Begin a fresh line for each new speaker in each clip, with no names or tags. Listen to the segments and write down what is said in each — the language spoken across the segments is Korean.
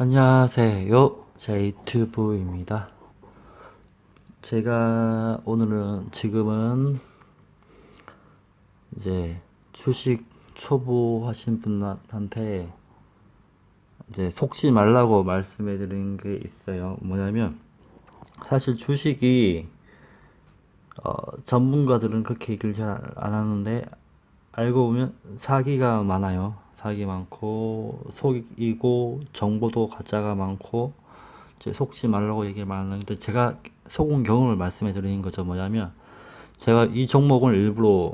안녕하세요. 제이튜브입니다. 제가 오늘은 지금은 이제 주식 초보 하신 분한테 이제 속지 말라고 말씀해 드린 게 있어요. 뭐냐면 사실 주식이 어, 전문가들은 그렇게 얘기를 잘 안 하는데 알고 보면 사기가 많아요. 사기 많고 속이고 정보도 가짜가 많고 속지 말라고 얘기를 많은데 제가 속은 경험을 말씀해 드리는 거죠. 뭐냐면 제가 이 종목을 일부러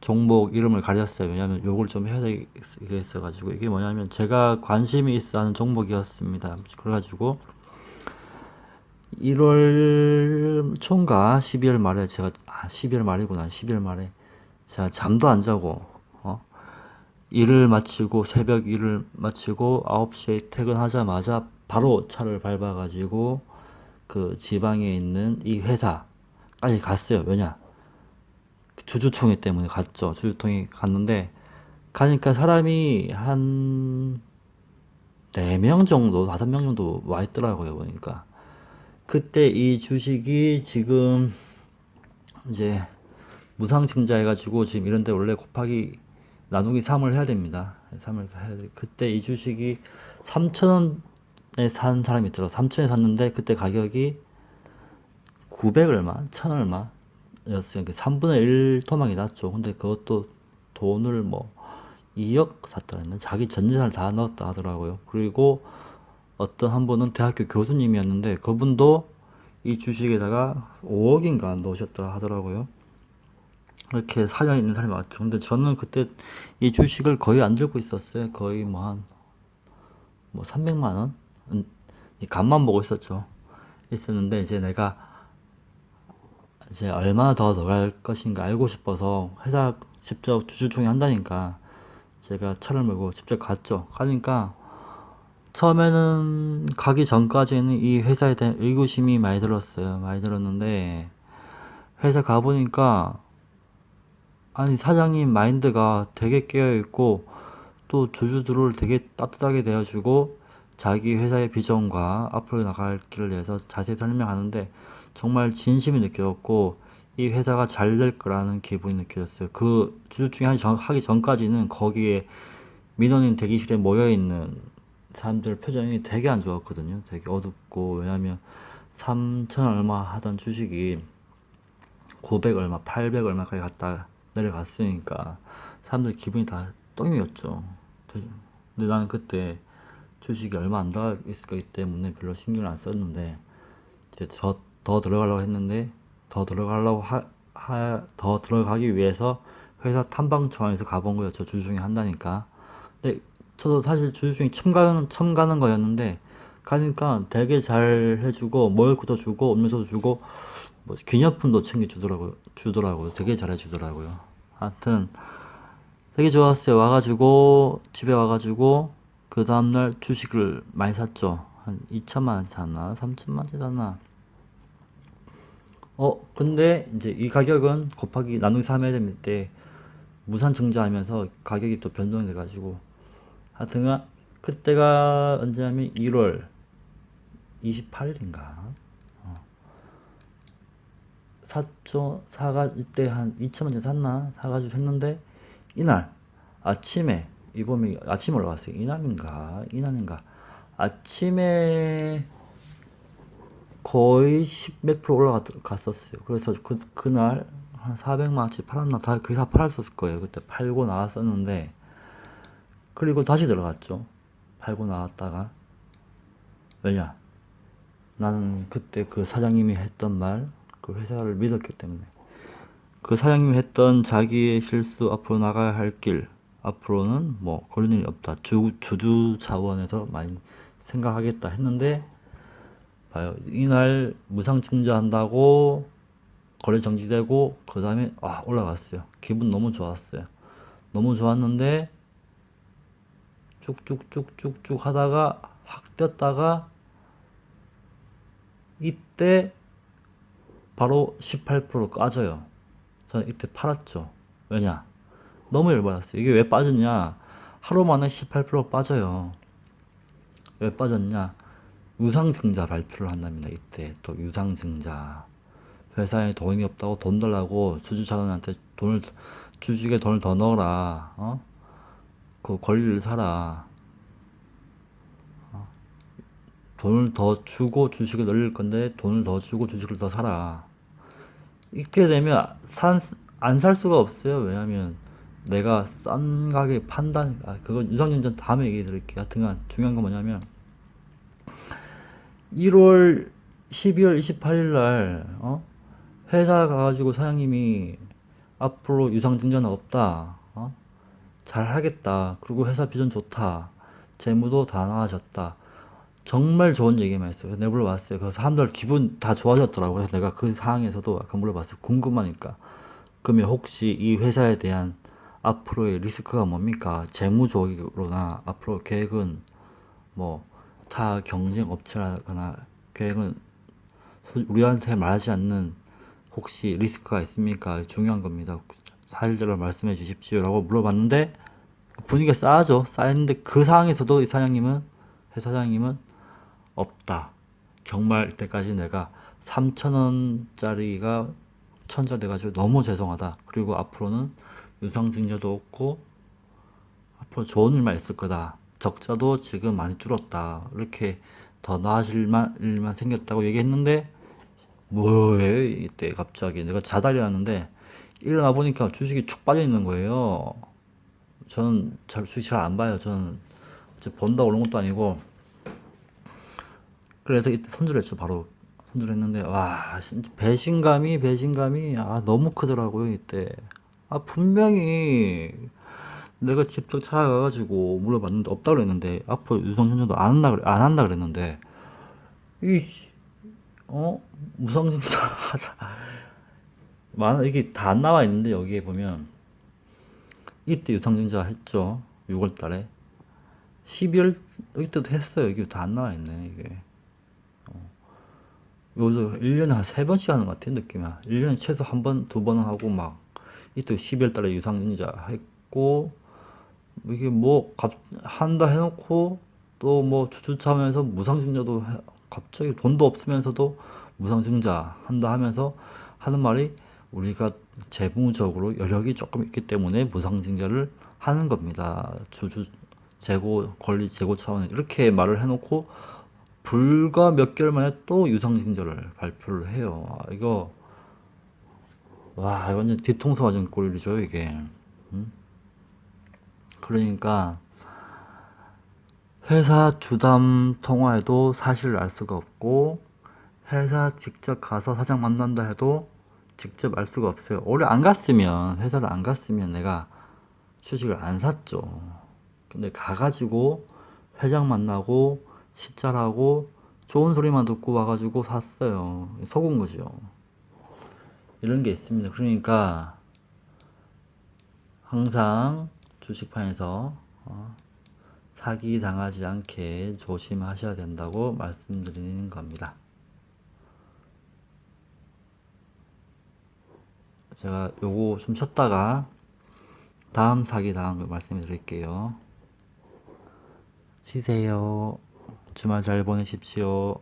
종목 이름을 가렸어요. 왜냐면 요걸 좀 해야 되겠어 가지고 이게 뭐냐면 제가 관심이 있어 하는 종목이었습니다. 그래가지고 1월 초인가 12월 말에 제가 아 12월 말이구나 12월 말에 제가 잠도 안 자고 어 일을 마치고 새벽 일을 마치고 9시에 퇴근하자마자 바로 차를 밟아 가지고 그 지방에 있는 이 회사까지 갔어요. 왜냐? 주주총회 때문에 갔죠. 주주총회 갔는데 가니까 사람이 한 4명 정도, 5명 정도 와 있더라고요. 보니까. 그때 이 주식이 지금 이제 무상증자 해가지고 지금 이런데 원래 곱하기 나누기 3을 해야 됩니다. 3을 해야 돼. 그때 이 주식이 3,000원에 산 사람이 있더라고. 3,000원에 샀는데 그때 가격이 900 얼마, 1,000 얼마 였어요. 3분의 1 토막이 났죠. 근데 그것도 돈을 뭐 2억 샀다 했나? 자기 전 재산을 다 넣었다 하더라고요. 그리고 어떤 한 분은 대학교 교수님이었는데 그분도 이 주식에다가 5억인가 넣으셨다 하더라고요. 이렇게 사연 있는 사람이 많죠. 근데 저는 그때 이 주식을 거의 안 들고 있었어요. 거의 뭐 한, 뭐 300만 원? 음, 이 간만 보고 있었죠. 있었는데 이제 내가 이제 얼마나 더 들어갈 것인가 알고 싶어서 회사 직접 주주총회 한다니까 제가 차를 몰고 직접 갔죠. 가니까 처음에는 가기 전까지는 이 회사에 대한 의구심이 많이 들었어요. 많이 들었는데 회사 가보니까 아니 사장님 마인드가 되게 깨어 있고 또 주주들을 되게 따뜻하게 대해주고 자기 회사의 비전과 앞으로 나갈 길을 위해서 자세히 설명하는데 정말 진심이 느껴졌고 이 회사가 잘 될 거라는 기분이 느껴졌어요. 그 주주총회 하기, 전, 하기 전까지는 거기에 민원인 대기실에 모여 있는 사람들 표정이 되게 안 좋았거든요. 되게 어둡고 왜냐면 3천 얼마 하던 주식이 900 얼마, 800 얼마까지 갔다 내려갔으니까 사람들 기분이 다 똥이었죠. 근데 나는 그때 주식이 얼마 안더 있을 거기 때문에 별로 신경을 안 썼는데 이제 저 더 들어가려고 했는데 더 들어가려고 하, 하, 더 들어가기 위해서 회사 탐방 차원에서 가본. 저 주중에 한다니까. 근데 저도 사실 주중에 처음 가는 처음 가는 거였는데 가니까 되게 잘 해주고 먹을 주고 음료수도 주고 뭐 기념품도 챙겨 주더라고요. 주더라고요. 되게 잘해 주더라고요. 하여튼 되게 좋았어요. 와가지고 집에 와가지고 그 다음날 주식을 많이 샀죠. 한 2천만 원 샀나? 3천만 원 샀나? 어, 근데 이제 이 가격은 곱하기 나누기 3 해야 됩니다. 때 무산 증자하면서 가격이 또 변동이 돼가지고 하여튼 그때가 언제냐면 1월 28일인가 어. 샀죠 사가 이때 한 2천원에 샀나 사가지고 했는데 이날 아침에 이범이 아침에 올라갔어요 이날인가 이날인가 아침에 거의 10몇 프로 올라갔었어요. 그래서 그, 그날 한 400만원치 팔았나? 다, 그게 다 팔았었을 거예요. 그때 팔고 나왔었는데, 그리고 다시 들어갔죠. 팔고 나왔다가. 왜냐? 나는 그때 그 사장님이 했던 말, 그 회사를 믿었기 때문에. 그 사장님이 했던 자기의 실수, 앞으로 나가야 할 길, 앞으로는 뭐, 그런 일이 없다. 주, 주주 자원에서 많이 생각하겠다 했는데, 봐요. 이날 무상 증자한다고 거래 정지되고 그 다음에 아 올라갔어요. 기분 너무 좋았어요. 너무 좋았는데 쭉쭉쭉쭉쭉 하다가 확 뛰었다가 이때 바로 18% 까져요. 저는 이때 팔았죠. 왜냐? 너무 열받았어요. 이게 왜 빠졌냐? 하루 만에 18% 빠져요. 왜 빠졌냐? 유상증자 발표를 한답니다. 이때 또 유상증자. 회사에 돈이 없다고 돈 달라고 주주차장한테 돈을 주식에 돈을 더 넣어라. 어? 그 권리를 사라. 어? 돈을 더 주고 주식을 늘릴 건데 돈을 더 주고 주식을 더 사라. 이렇게 되면 안살 수가 없어요. 왜냐하면 내가 싼 가게 판단, 아, 그건 유상증자 다음에 얘기 드릴게요. 하여튼간 중요한 건 뭐냐면 1월 12월 28일 날 어? 회사 가가지고 사장님이 앞으로 유상증자는 없다. 어? 잘 하겠다. 그리고 회사 비전 좋다. 재무도 다 나아졌다. 정말 좋은 얘기만 했어요. 내가 물어봤어요. 그래서 사람들 기분 다 좋아졌더라고요. 그래서 내가 그 상황에서도 약간 물어봤어요. 궁금하니까. 그러면 혹시 이 회사에 대한 앞으로의 리스크가 뭡니까? 재무적으로나 앞으로 계획은 뭐 타 경쟁 업체라거나 계획은 소- 우리한테 말하지 않는 혹시 리스크가 있습니까? 중요한 겁니다. 사실대로 말씀해 주십시오라고 물어봤는데 분위기가 싸하죠. 싸했는데 그 상황에서도 이 사장님은 회사 사장님은 없다. 정말 이때까지 내가 3천 원짜리가 천자 돼가지고 너무 죄송하다. 그리고 앞으로는 유상증자도 없고 앞으로 좋은 일만 있을 거다. 적자도 지금 많이 줄었다. 이렇게 더 나아질 만, 일만 생겼다고 얘기했는데 뭐예요 이때 갑자기 내가 자달이 났는데 일어나 보니까 주식이 축 빠져 있는 거예요. 저는 잘 주식 잘 안 봐요. 저는 본다고 그런 것도 아니고 그래서 이때 손절했죠. 바로 손절했는데 와 배신감이 배신감이 아 너무 크더라고요 이때. 아 분명히 내가 직접 찾아가가지고 물어봤는데 없다 그랬는데 앞으로 유성증자도 안 한다 그래 안 한다 그랬는데 이어? 무성증자 하자. 많아 이게 다 안 나와 있는데 여기에 보면. 이때 유상증자 했죠. 6월 달에. 12월 여기 때도 했어요. 여기 다안 나와 있네 이게 요즘 1년에 한세 번씩 하는 것 같아요, 느낌이. 1년에 최소 한 번, 두 번은 하고, 막, 이때 12월 달에 유상증자 했고, 이게 뭐, 갑, 한다 해놓고, 또 뭐, 주주차하면서 무상증자도, 해- 갑자기 돈도 없으면서도 무상증자 한다 하면서 하는 말이, 우리가 재무적으로 여력이 조금 있기 때문에 무상증자를 하는 겁니다. 주주 재고, 권리 재고 차원에. 이렇게 말을 해놓고, 불과 몇 개월 만에 또 유상증자를 발표를 해요. 아, 이거 와 완전 뒤통수 맞은 꼴이죠 이게. 음? 그러니까 회사 주담 통화에도 사실을 알 수가 없고 회사 직접 가서 사장 만난다 해도 직접 알 수가 없어요. 오래 안 갔으면 회사를 안 갔으면 내가 주식을 안 샀죠. 근데 가가지고 회장 만나고 시찰하고 좋은 소리만 듣고 와가지고 샀어요. 속은 거죠. 이런 게 있습니다. 그러니까 항상 주식판에서 어, 사기 당하지 않게 조심하셔야 된다고 말씀드리는 겁니다. 제가 요거 좀 쉬었다가 다음 사기 당한 거 말씀해 드릴게요. 쉬세요. 주말 잘 보내십시오.